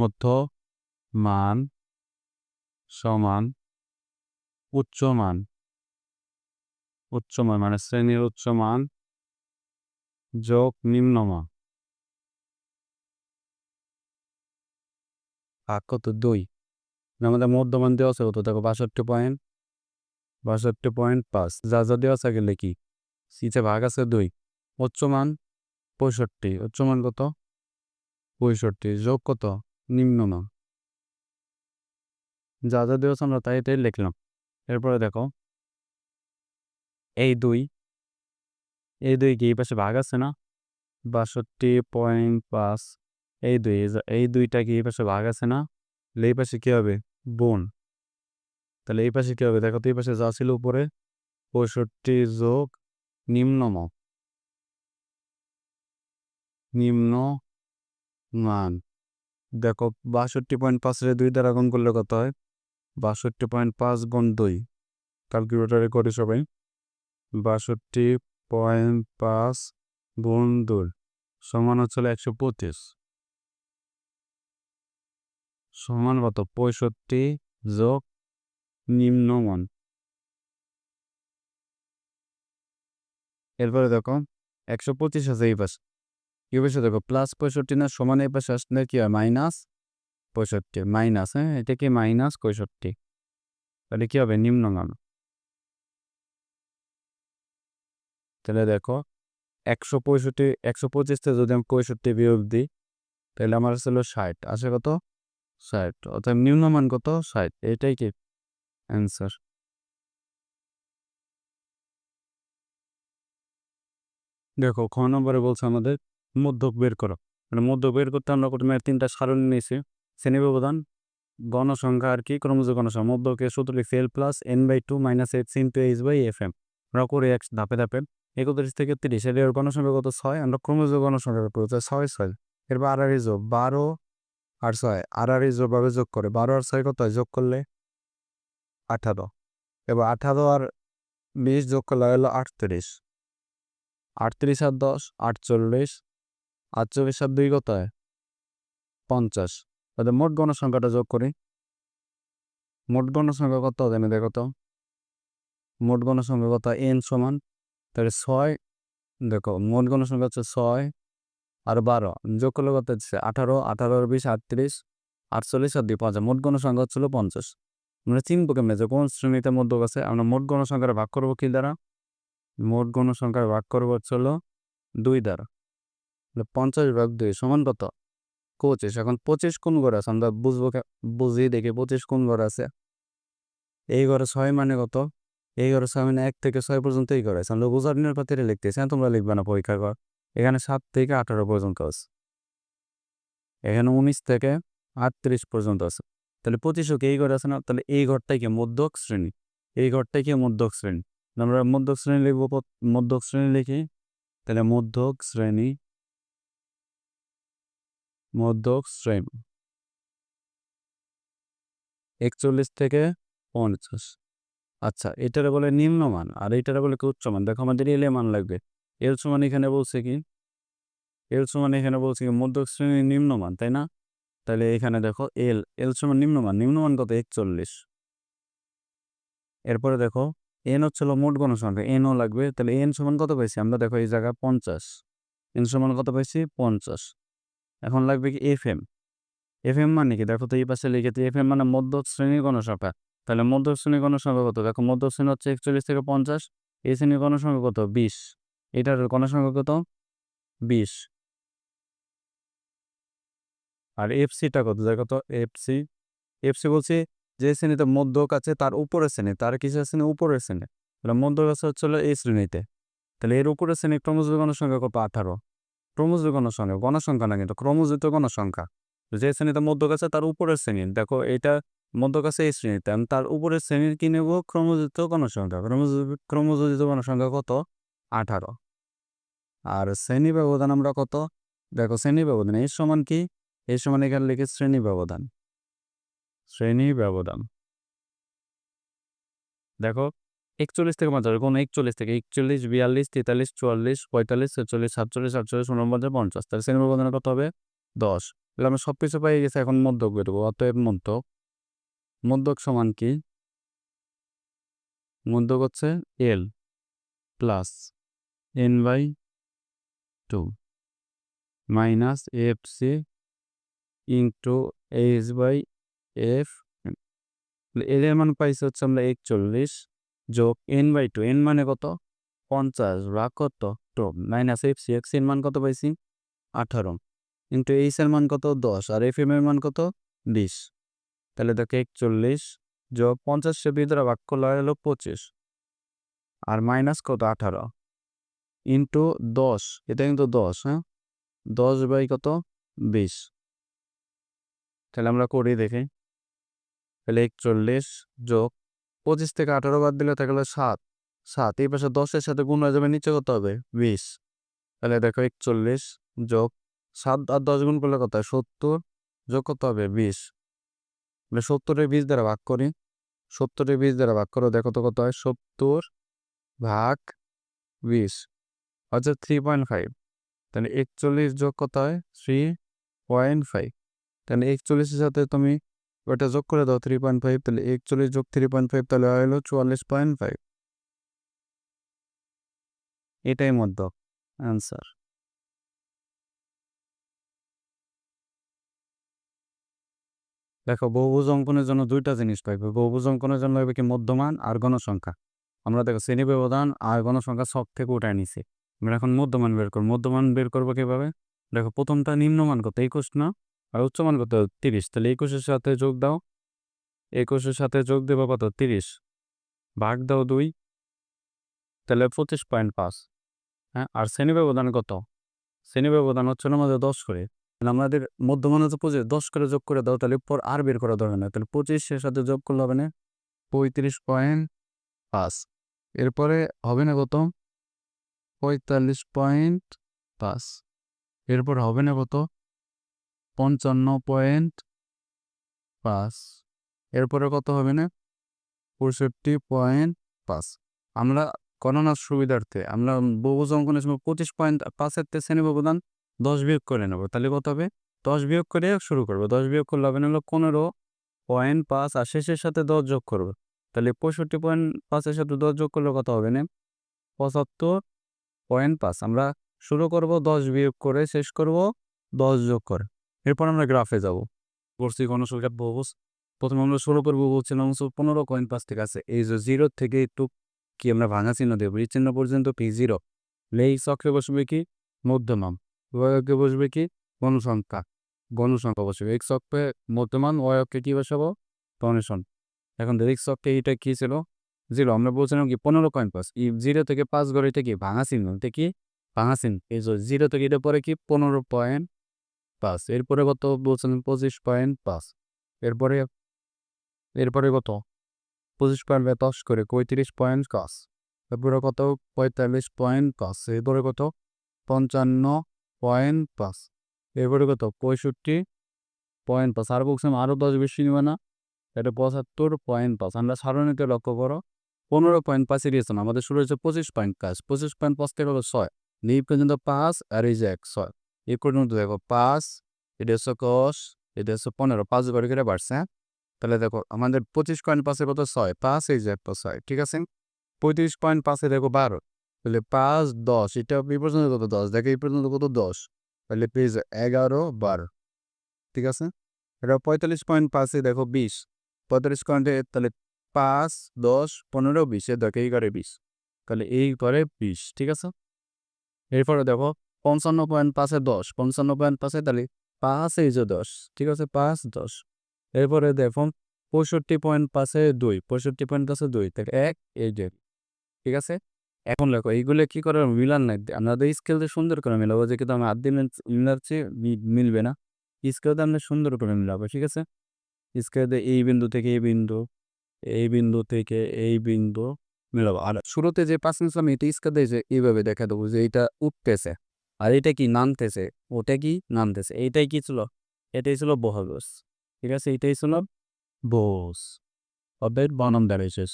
মধ্য মান সমান উচ্চমান উচ্চমান মানে শ্রেণির উচ্চমান যোগ নিম্নমান ভাগ কত? দুই। আমাদের মধ্যমান দেওয়া আছে কত? দেখো, বাষট্টি পয়েন্ট বাষট্টি পয়েন্ট পাঁচ। যা যা দেওয়া থাকে লিখি সিতে ভাগ আছে দুই। উচ্চমান পঁয়ষট্টি। উচ্চমান কত? পঁয়ষট্টি। যোগ কত? নিম্নমান যা যা দেওয়া আছে আমরা তাই তাই লিখলাম। এরপরে দেখো। এই দুই। এই দুই কি এই পাশে ভাগ আছে না? বাষট্টি পয়েন্ট পাঁচ। এই দুই, এই দুইটা কি এই পাশে ভাগ আছে না? এই পাশে কি হবে? বোন। তাহলে এই পাশে কি হবে? দেখো তো এই পাশে যা ছিল উপরে, পঁয়ষট্টি যোগ নিম্নম নিম্ন মান। দেখো, বাষট্টি পয়েন্ট পাঁচের দুই দ্বারা গুণ করলে কত হয়? বাষট্টি পয়েন্ট পাঁচ গুণ দুই। ক্যালকুলেটারে করি সবাই। বাষট্টি পয়েন্ট পাঁচ গুণ দুই সমান হচ্ছিল একশো পঁচিশ। সমান কত? পঁয়ষট্টি যোগ নিম্নমান। এরপরে দেখো, একশো পঁচিশ আছে এই পাশে। এই পাশে দেখো প্লাস পঁয়ষট্টি না সমান এই পাশে আসলে কি হয়? মাইনাস পঁয়ষট্টি। মাইনাস হ্যাঁ এটা কি মাইনাস পঁয়ষট্টি? তাহলে কি হবে? নিম্নমান তাহলে দেখো, একশো পঁয়ষট্টি, একশো পঁচিশতে যদি আমি পঁয়ষট্টি বিয়োগ দিই, তাহলে আমার ছিল ষাট। আছে কত? ষাট। অর্থাৎ নিম্নমান কত? ষাট। এটাই কি অ্যান্সার দেখো, খ নম্বরে বলছে আমাদের মধ্যক বের করো। মানে মধ্যক বের করতে আমরা প্রথমে তিনটা সারণী নিয়েছি। শ্রেণি ব্যবধান গণসংখ্যা আর কি ক্রমজ গণসংখ্যা। মধ্যকে সূত্র লিখছি L plus N by two minus X into H by F M আমরা করে এক ধাপে ধাপে। একত্রিশ থেকে তিরিশ, এর গণসংখ্যা কত? ছয়। আমরা ক্রমজ গণসংখ্যা করতে ছয় ছয়। এরপর আর আর যোগ বারো আর ছয়। আর আর যোগ ভাবে যোগ করে বারো আর ছয় কত হয়? যোগ করলে আঠারো। এবার আঠারো আর বিশ যোগ করলে হলো আটত্রিশ। আটত্রিশ আর দশ, আটচল্লিশ। আর দুই কত হয় পঞ্চাশ। তাহলে মোট গণসংখ্যাটা যোগ করি। মোট গণসংখ্যা কত? হবে দেখো তো। মোট গণসংখ্যা কত? এন সমান। তাহলে ছয়, দেখো, মোট গণসংখ্যা হচ্ছে ছয় আর বারো। যোগ করলে কত হচ্ছে? আঠারো আঠারো আর বিশ, আটত্রিশ, আটচল্লিশ আর দুই, পঞ্চাশ। মোট গণসংখ্যা হচ্ছিল পঞ্চাশ। আমরা চিনবো কেমনে যে কোন শ্রেণীতে মধ্যক আছে? আমরা মোট গণসংখ্যার ভাগ করব কি দ্বারা? মোট গণসংখ্যার ভাগ করব হচ্ছিল দুই দ্বারা। পঞ্চাশ ভাগ দুই সমান কত? পঁচিশ। এখন পঁচিশ কোন ঘর আছে? আমরা বুঝব বুঝি দেখি পঁচিশ কোন ঘর আছে। এই ঘরে ছয় মানে কত? এই ঘরে ছয় মানে এক থেকে ছয় পর্যন্ত এই ঘরে আছে। আমরা বোঝার নিয়ে পাতিরে লিখতেছি হ্যাঁ, তোমরা লিখবে না পরীক্ষার ঘর। এখানে সাত থেকে আঠারো পর্যন্ত আছে। এখানে উনিশ থেকে আটত্রিশ পর্যন্ত আছে। তাহলে পঁচিশও কি এই ঘরে আছে না? তাহলে এই ঘরটাই কি মধ্যক শ্রেণি? এই ঘরটাই কি মধ্যক শ্রেণি? আমরা মধ্যক শ্রেণি লিখব মধ্যক শ্রেণি লিখি। তাহলে মধ্যক শ্রেণি মধ্যক শ্রেণি। একচল্লিশ থেকে পঞ্চাশ। আচ্ছা এটারে বলে নিম্নমান, আর এটারে বলে উচ্চমান? দেখো আমাদের এল মান লাগবে। এল সমান এখানে বলছে কি? এল সমান এখানে বলছে কি মধ্যক শ্রেণির নিম্নমান, তাই না? তাহলে এখানে দেখো এল এল সমান নিম্নমান নিম্নমান কত? একচল্লিশ। এরপরে দেখো এন হচ্ছিল মোট গণসংখ্যা এনও লাগবে, তাহলে এন সমান কত পাইছি? আমরা দেখো এই জায়গায় পঞ্চাশ। এন সমান কত পাইছি? পঞ্চাশ। এখন লাগবে কি এফ এম এফ এম মানে কি? দেখো তো এই পাশে লিখেছি এফ এম মানে মধ্য শ্রেণির গণসংখ্যা। তাহলে মধ্য শ্রেণির গণসংখ্যা কত? দেখো মধ্য শ্রেণি হচ্ছে একচল্লিশ থেকে পঞ্চাশ, এই শ্রেণির গণসংখ্যা কত? বিশ। এটার গণসংখ্যা কত? বিশ। আর এফসিটা কত? দেখো তো এফসি এফসি বলছি যে শ্রেণীতে মধ্যক আছে তার উপরের শ্রেণি, তার কিসের শ্রেণি? উপরের শ্রেণি। তাহলে মধ্যক আছে হচ্ছিল এই শ্রেণীতে। তাহলে এর উপরের শ্রেণি ক্রমযোজিত গণসংখ্যা কত? আঠারো। ক্রমযোজিত গণসংখ্যা গণসংখ্যা না কিন্তু ক্রমযোজিত গণসংখ্যা। যে শ্রেণীতে মধ্যক আছে, তার উপরের শ্রেণি। দেখো এটা মধ্যক আছে এই শ্রেণীতে। আমি তার উপরের শ্রেণির কি নেব? ক্রমযোজিত গণসংখ্যা। ক্রমযোজিত গণসংখ্যা কত? আঠারো। আর শ্রেণি ব্যবধান আমরা কত? দেখো, শ্রেণি ব্যবধান। এর সমান কি? এর সমান এখানে লিখে শ্রেণি ব্যবধান। শ্রেণি ব্যবধান। দেখো একচল্লিশ থেকে পঞ্চাশ, কোন একচল্লিশ থেকে একচল্লিশ, বিয়াল্লিশ, তেতাল্লিশ, চুয়াল্লিশ, পঁয়তাল্লিশ, ছেচল্লিশ, সাতচল্লিশ, আটচল্লিশ উনপঞ্চাশ পঞ্চাশ তাহলে শ্রেণি ব্যবধান কত হবে? দশ। তাহলে আমরা সব কিছু পাই গেছে এখন মধ্যক বের করব, অতএব মধ্যক। মধ্যক সমান কি? মধ্যক হচ্ছে L plus N by two minus F C into H by F এর এর মান পাইছি হচ্ছে আমরা একচল্লিশ যোগ এন বাই টু এন মানে কত পঞ্চাশ ভাগ কত টু মাইনাস এফ সি এক্সের মান কত পাইছি আঠারো ইন্টু এইচ এর মান কত দশ আর এফ এম এর মান কত বিশ তাহলে দেখো একচল্লিশ যোগ পঞ্চাশের ভিতরে ভাগ করলে হলো পঁচিশ আর মাইনাস কত আঠারো ইন্টু দশ এটা কিন্তু দশ হ্যাঁ দশ বাই কত বিশ তাহলে আমরা করি দেখি তাহলে একচল্লিশ যোগ পঁচিশ থেকে আঠারো বাদ দিলে থাকলে সাত। সাত, এই পাশে দশের সাথে গুণ হয়ে যাবে, নিচে কত হবে? বিশ। তাহলে দেখো একচল্লিশ যোগ সাত আর দশ গুণ করলে কত হয়? সত্তর। যোগ কত হবে? বিশ। মানে সত্তরের বিশ দ্বারা ভাগ করি। সত্তরের বিশ দ্বারা ভাগ করো, দেখো তো কত হয়? সত্তর ভাগ বিশ। হচ্ছে থ্রি পয়েন্ট ফাইভ তাহলে একচল্লিশ যোগ কত হয়? থ্রি পয়েন্ট ফাইভ তাহলে একচল্লিশের সাথে তুমি ওটা যোগ করে দাও থ্রি পয়েন্ট ফাইভ তাহলে একচল্লিশ যোগ থ্রি পয়েন্ট ফাইভ তাহলে হলো চুয়াল্লিশ পয়েন্ট ফাইভ এটাই মধ্য অ্যান্সার দেখো বহুভুজ অঙ্কনের জন্য দুইটা জিনিস পাইবে বহুভুজ অঙ্কনের জন্য হবে কি মধ্যমান আর গণসংখ্যা আমরা দেখো শ্রেণি ব্যবধান আর গণসংখ্যা সব থেকে উঠায় নিছি আমরা এখন মধ্যমান বের করব মধ্যমান বের করব কীভাবে দেখো প্রথমটা নিম্নমান কত একুশ না আর উচ্চমান কত? তিরিশ। তাহলে একুশের সাথে যোগ দাও। একুশের সাথে যোগ দেবো কত? তিরিশ। ভাগ দাও দুই। তাহলে পঁচিশ পয়েন্ট পাঁচ। হ্যাঁ আর শ্রেণি ব্যবধান কত? শ্রেণি ব্যবধান হচ্ছে আমাদের দশ করে। তাহলে আমাদের মধ্যমান হচ্ছে পঁচিশ দশ করে যোগ করে দাও, তাহলে পর আর বের করা দরকার না। তাহলে পঁচিশের সাথে যোগ করলে হবে না? পঁয়ত্রিশ পয়েন্ট পাঁচ। এরপরে হবে না কত? পঁয়তাল্লিশ পয়েন্ট পাঁচ। এরপর হবে না কত? পঞ্চান্ন পয়েন্ট পাঁচ। এরপরে কত হবে না? পঁয়ষট্টি পয়েন্ট পাঁচ। আমরা গণনার সুবিধার্থে, আমরা বহুজ অঙ্কনের সময় পঁচিশ পয়েন্ট পাঁচের তে শ্রেণি ব্যবধান দশ বিয়োগ করে নেব। তাহলে কত হবে? দশ বিয়োগ করে শুরু করব। দশ বিয়োগ করলে হবে না হলো পনেরো পয়েন্ট পাঁচ আর শেষের সাথে দশ যোগ করব। তাহলে পঁয়ষট্টি পয়েন্ট পাঁচের সাথে দশ যোগ করলে কত হবে না? পঁচাত্তর পয়েন্ট পাঁচ। আমরা শুরু করব, দশ বিয়োগ করে শেষ করব, দশ যোগ করে। এরপর আমরা গ্রাফে যাব। করছি গণসংখ্যার বহুস প্রথমে আমরা ষোলো পর্ব বলছিলাম পনেরো পয়েন্ট পাঁচ থেকে আছে। এই যে জিরো থেকে একটু কি আমরা ভাঙা চিহ্ন দেবো? এই চিহ্ন পর্যন্ত পি জিরো এই চক্রে বসবে কি? মধ্যমান। ওয়কে বসবে কি? গণসংখ্যা। গণসংখ্যা বসবে। এক চক্রে মধ্যমান ওয়কে কি বসাবো? গণসন এখন দেখ চক্রে এইটা কি ছিল? জিরো আমরা বলছিলাম কি পনেরো কয়েন পাঁচ। এই জিরো থেকে পাঁচ গড় এটা কি? ভাঙা চিহ্ন। এটা কি? ভাঙা চিহ্ন। এই যে জিরো থেকে এটা পরে কি? পনেরো পয়েন্ট পাঁচ। এরপরে কত বলছেন? পঁচিশ পয়েন্ট পাঁচ। এরপরে এরপরে কত? পঁচিশ পয়েন্ট দশ করে পঁয়ত্রিশ পয়েন্ট পাঁচ। এরপরে কত? পঁয়তাল্লিশ পয়েন্ট পাঁচ। এরপরে কত? পঞ্চান্ন পয়েন্ট পাঁচ। এরপরে কত? পঁয়ষট্টি পয়েন্ট পাঁচ। আর বলছিলাম আরও দশ বেশি নেবে না। এটা পঁচাত্তর পয়েন্ট পাঁচ। আমরা সারণীতে লক্ষ্য করো। পনেরো পয়েন্ট পাঁচে দিয়েছেন। আমাদের শুরু হয়েছে পঁচিশ পয়েন্ট পাঁচ। পঁচিশ পয়েন্ট পাঁচ থেকে হলো ছয়। এই পর্যন্ত পাঁচ আর এই যে এক, ছয়। এই পর্যন্ত দেখো পাঁচ এটা হচ্ছে কষ এটা হচ্ছে পনেরো পাঁচ করে করে বাড়ছে হ্যাঁ তাহলে দেখো আমাদের পঁচিশ পয়েন্ট পাঁচে কত ছয় পাঁচ এই যে একটা ছয় ঠিক আছে পঁয়ত্রিশ পয়েন্ট পাঁচে দেখো বারো তাহলে পাঁচ দশ এটা এই পর্যন্ত কত দশ দেখো এই পর্যন্ত কত দশ তাহলে পেজ এগারো বারো ঠিক আছে এটা পঁয়তাল্লিশ পয়েন্ট পাঁচে দেখো বিশ পঁয়তাল্লিশ পয়েন্টে তাহলে পাঁচ দশ পনেরো বিশে দেখো এই করে বিশ তাহলে এই করে বিশ ঠিক আছে এরপরে দেখো পঞ্চান্ন পয়েন্ট পাঁচে দশ, পঞ্চান্ন পয়েন্ট পাঁচে তাহলে পাঁচ এই যে দশ ঠিক আছে পাঁচ দশ। এরপরে দেখুন, পঁয়ষট্টি পয়েন্ট পাঁচে দুই, পঁয়ষট্টি পয়েন্ট পাঁচে দুই, তাহলে এক, এই যে ঠিক আছে এখন দেখো, এইগুলো কি করে মিলান নাই। আমাদের স্কেল দিয়ে সুন্দর করে মিলাবো, যে কিন্তু আমি দিন মিলাচ্ছি মিলবে না। স্কেল দিয়ে আমরা সুন্দর করে মিলাবো ঠিক আছে স্কেল দিয়ে এই বিন্দু থেকে এই বিন্দু এই বিন্দু থেকে এই বিন্দু মিলাবো। আর শুরুতে যে পাঁচ মিনিট আমি এটা স্কেল দিয়ে যে এইভাবে দেখা দেবো, যে এটা উঠতেছে। আর এটা কি নামতেছে? ওটা কি নামতেছে? এইটাই কি ছিল? এটাই ছিল বহগস। ঠিক আছে? এইটাই ছিল বোস। অবেদ বনম দ্যারেজেস